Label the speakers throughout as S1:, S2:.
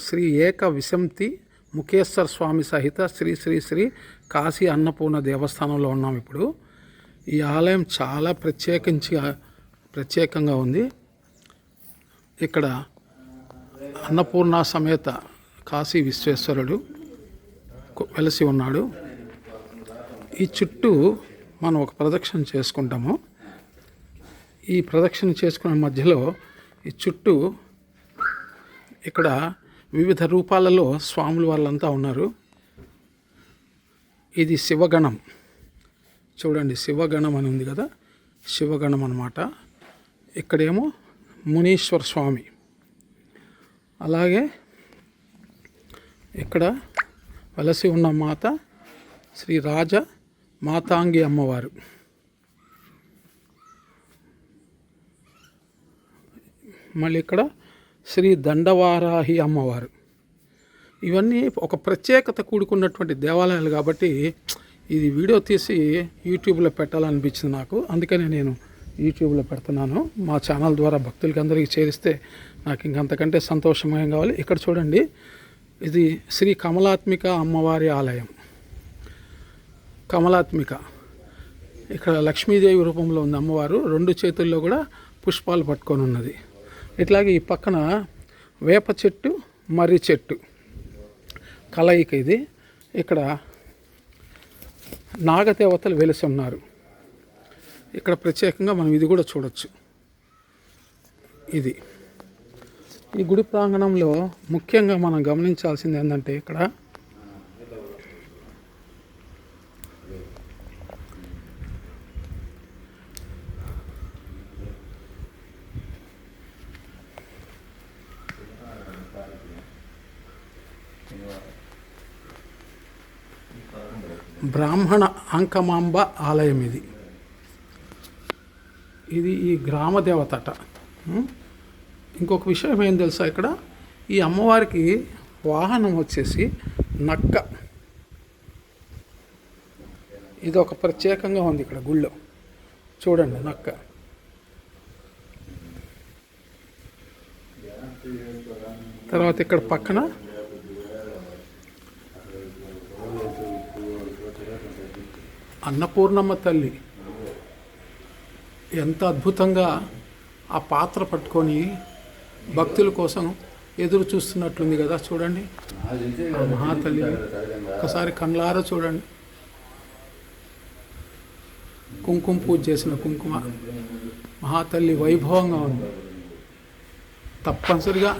S1: శ్రీ ఏక విశంతి ముఖేశ్వర స్వామి సహిత శ్రీ శ్రీ శ్రీ కాశీ అన్నపూర్ణ దేవస్థానంలో ఉన్నాం ఇప్పుడు. ఈ ఆలయం చాలా ప్రత్యేకించి ప్రత్యేకంగా ఉంది. ఇక్కడ అన్నపూర్ణ సమేత కాశీ విశ్వేశ్వరుడు వెలసి ఉన్నాడు. ఈ చుట్టూ మనం ఒక ప్రదక్షిణ చేసుకుంటాము. ఈ ప్రదక్షిణ చేసుకునే మధ్యలో ఈ చుట్టూ ఇక్కడ వివిధ రూపాలలో స్వాములు వాళ్ళంతా ఉన్నారు. ఇది శివగణం. చూడండి శివగణం అని ఉంది కదా? శివగణం అనమాట ఇక్కడేమో మునీశ్వర స్వామి. అలాగే ఇక్కడ వెలసి ఉన్న మాత శ్రీ రాజ మాతాంగి అమ్మవారు. మళ్ళీ ఇక్కడ శ్రీ దండవారాహి అమ్మవారు. ఇవన్నీ ఒక ప్రత్యేకత కూడుకున్నటువంటి దేవాలయాలు కాబట్టి ఇది వీడియో తీసి యూట్యూబ్లో పెట్టాలనిపించింది నాకు. అందుకనే నేను యూట్యూబ్లో పెడుతున్నాను. మా ఛానల్ ద్వారా భక్తులకి అందరికీ చేరిస్తే నాకు ఇంకంతకంటే సంతోషమయం కావాలి. ఇక్కడ చూడండి ఇది శ్రీ కమలాత్మిక అమ్మవారి ఆలయం. కమలాత్మిక. ఇక్కడ లక్ష్మీదేవి రూపంలో ఉంది అమ్మవారు. రెండు చేతుల్లో కూడా పుష్పాలు పట్టుకొని ఉన్నది. ఇట్లాగే ఈ పక్కన వేప చెట్టు మర్రి చెట్టు. కలయిక ఇది. ఇక్కడ నాగదేవతలు వెలిసి ఉన్నారు. ఇక్కడ ప్రత్యేకంగా మనం ఇది కూడా చూడొచ్చు. ఇది. ఈ గుడి ప్రాంగణంలో ముఖ్యంగా మనం గమనించాల్సింది ఏంటంటే ఇక్కడ బ్రాహ్మణ అంకమాంబ ఆలయం ఇది. ఇది ఈ గ్రామ దేవతట. ఇంకొక విషయం ఏం తెలుసా ఇక్కడ? ఈ అమ్మవారికి వాహనం వచ్చేసి నక్క. ఇది ఒక ప్రత్యేకంగా ఉంది ఇక్కడ గుళ్ళో. చూడండి నక్క. తర్వాత ఇక్కడ పక్కన అన్నపూర్ణమ్మ తల్లి ఎంత అద్భుతంగా ఆ పాత్ర పట్టుకొని భక్తుల కోసం ఎదురు చూస్తున్నట్లుంది కదా చూడండి. ఆ మహాతల్లి ఒకసారి కళ్ళారా చూడండి. కుంకుమ పూజ చేసిన కుంకుమ. మహాతల్లి వైభవంగా ఉంది. తప్పనిసరిగా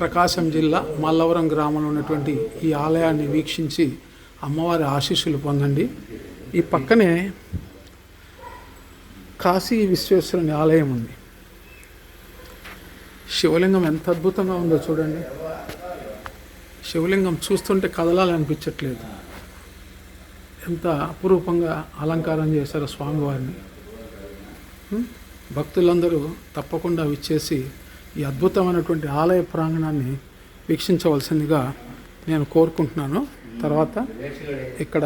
S1: ప్రకాశం జిల్లా మల్లవరం గ్రామంలో ఉన్నటువంటి ఈ ఆలయాన్ని వీక్షించి అమ్మవారి ఆశీస్సులు పొందండి. ఈ పక్కనే కాశీ విశ్వేశ్వరుని ఆలయం ఉంది. శివలింగం ఎంత అద్భుతంగా ఉందో చూడండి. శివలింగం చూస్తుంటే కదలాలనిపించట్లేదు. ఎంత అపురూపంగా అలంకారం చేశారో స్వామివారిని. భక్తులందరూ తప్పకుండా విచ్చేసి ఈ అద్భుతమైనటువంటి ఆలయ ప్రాంగణాన్ని వీక్షించవలసిందిగా నేను కోరుకుంటున్నాను. తర్వాత ఇక్కడ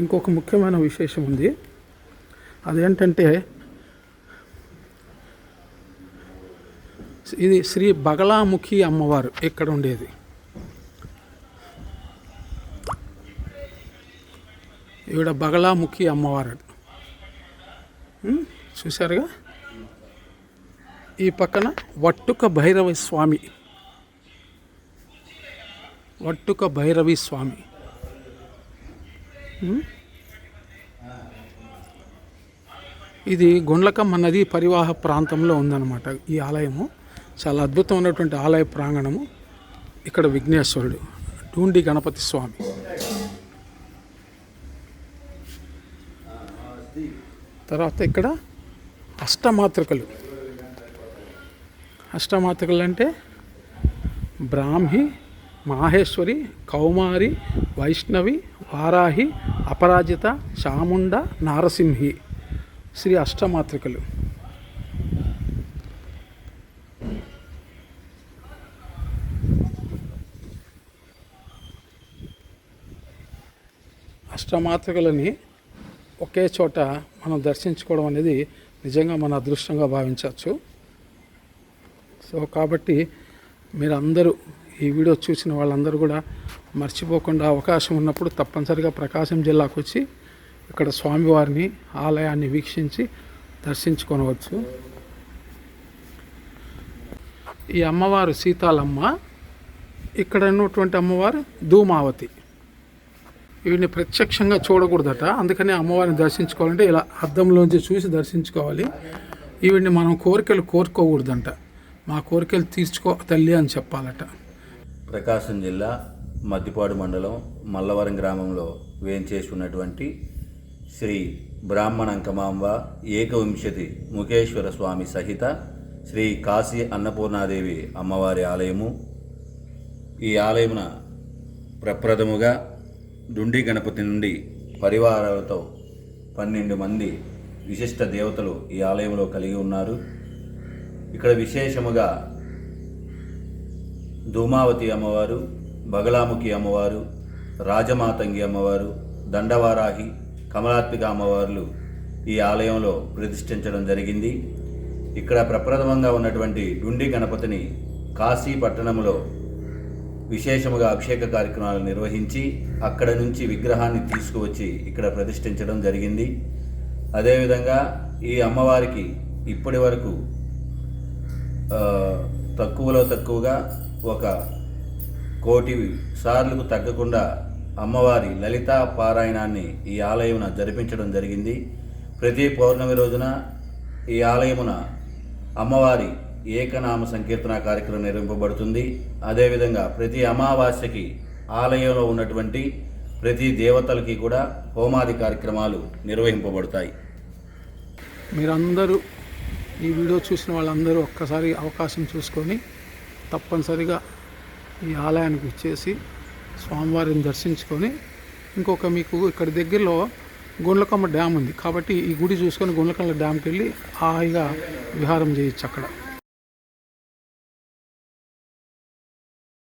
S1: ఇంకొక ముఖ్యమైన విశేషం ఉంది. అదేంటంటే ఇది శ్రీ బగలాముఖి అమ్మవారు ఇక్కడ ఉండేది. ఈవిడ బగలాముఖి అమ్మవారు. చూశారుగా? ఈ పక్కన వట్టుక భైరవ స్వామి వట్టుక భైరవి స్వామి. ఇది గుండ్లకమ్మ నది పరివాహ ప్రాంతంలో ఉందన్నమాట. ఈ ఆలయము చాలా అద్భుతమైనటువంటి ఆలయ ప్రాంగణము. ఇక్కడ విఘ్నేశ్వరుడు టూండి గణపతి స్వామి. తర్వాత ఇక్కడ అష్టమాతృకలు. అష్టమాతృకలు అంటే బ్రాహ్మి మాహేశ్వరి కౌమారి వైష్ణవి వారాహి అపరాజిత చాముండ నారసింహి. శ్రీ అష్టమాత్రికలు. అష్టమాత్రికలని ఒకే చోట మనం దర్శించుకోవడం అనేది నిజంగా మన అదృష్టంగా భావించవచ్చు. సో కాబట్టి మీరందరూ ఈ ఈ వీడియో చూసిన వాళ్ళందరూ కూడా మర్చిపోకుండా అవకాశం ఉన్నప్పుడు తప్పనిసరిగా ప్రకాశం జిల్లాకు వచ్చి ఇక్కడ స్వామివారిని ఆలయాన్ని వీక్షించి దర్శించుకొనవచ్చు. ఈ అమ్మవారు సీతాలమ్మ ఇక్కడ ఉన్నటువంటి అమ్మవారు ధూమావతి. వీడిని ప్రత్యక్షంగా చూడకూడదట అందుకని అమ్మవారిని దర్శించుకోవాలంటే ఇలా అద్దంలోంచి చూసి దర్శించుకోవాలి. ఈవిడిని మనం కోరికలు కోరుకోకూడదంట. మా కోరికలు తీర్చుకో తల్లి అని చెప్పాలట.
S2: ప్రకాశం జిల్లా మద్దిపాడు మండలం మల్లవరం గ్రామంలో వేంచేసి ఉన్నటువంటి శ్రీ బ్రాహ్మణంకమాంబ ఏకవింశతి ముఖేశ్వర స్వామి సహిత శ్రీ కాశీ అన్నపూర్ణాదేవి అమ్మవారి ఆలయము. ఈ ఆలయమున ప్రప్రథముగా దుండి గణపతి నుండి పరివారాలతో పన్నెండు మంది విశిష్ట దేవతలు ఈ ఆలయంలో కలిగి ఉన్నారు. ఇక్కడ విశేషముగా ధూమావతి అమ్మవారు బగలాముఖి అమ్మవారు రాజమాతంగి అమ్మవారు దండవారాహి కమలాత్మిక అమ్మవార్లు ఈ ఆలయంలో ప్రతిష్ఠించడం జరిగింది. ఇక్కడ ప్రప్రథమంగా ఉన్నటువంటి డుండి గణపతిని కాశీ పట్టణంలో విశేషముగా అభిషేక కార్యక్రమాలు నిర్వహించి అక్కడ నుంచి విగ్రహాన్ని తీసుకువచ్చి ఇక్కడ ప్రతిష్ఠించడం జరిగింది. అదేవిధంగా ఈ అమ్మవారికి ఇప్పటి వరకు తక్కువలో తక్కువగా ఒక కోటి సార్లకు తగ్గకుండా అమ్మవారి లలితా పారాయణాన్ని ఈ ఆలయమున జరిపించడం జరిగింది. ప్రతి పౌర్ణమి రోజున ఈ ఆలయమున అమ్మవారి ఏకనామ సంకీర్తన కార్యక్రమం నిర్వహింపబడుతుంది. అదేవిధంగా ప్రతి అమావాస్యకి ఆలయంలో ఉన్నటువంటి ప్రతి దేవతలకి కూడా హోమాది కార్యక్రమాలు నిర్వహింపబడతాయి.
S1: మీరందరూ ఈ వీడియో చూసిన వాళ్ళందరూ ఒక్కసారి అవకాశం చూసుకొని తప్పనిసరిగా ఈ ఆలయానికి వచ్చేసి స్వామివారిని దర్శించుకొని ఇంకొక మీకు ఇక్కడ దగ్గరలో గుండ్లకమ్మ డ్యామ్ ఉంది. కాబట్టి ఈ గుడి చూసుకొని గుండ్లకమ్మ డ్యామ్కి వెళ్ళి హాయిగా విహారం చేయొచ్చు అక్కడ.